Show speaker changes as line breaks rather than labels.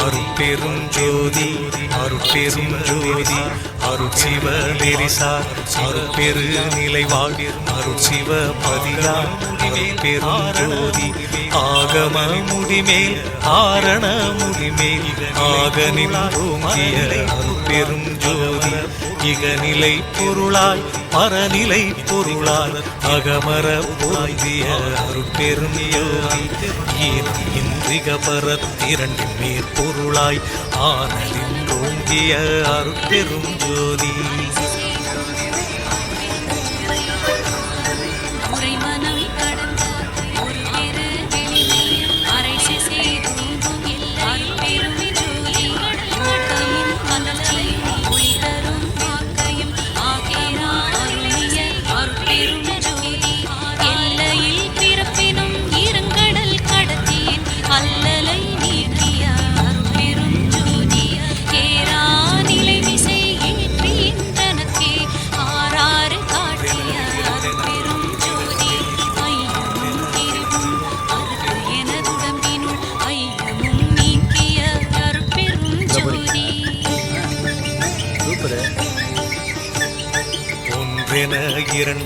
அருட்பெரும் ஜோதி அருட்பெரும் ஜோதி அருட்சிவ நெரிசார் அருட்பெரு நிலைவாழ் அருட்சிவ பதிலா அருட்பெரும் ஜோதி ஆகம முடிமேல் ஆரண முடிமேல் ஆக நின்றோங்கிய அருட்பெரும் ஜோதி இகநிலை பொருளாய் பரநிலை பொருளாய் அகமர பொருந்திய அருட்பெரும் யோகி பரத் இன்றிக பரத்திரண்டின் பொருளாய் ஆனலின் ஓங்கிய
அருட்பெரும் ஜோதி
ஒன்றென இரண்டு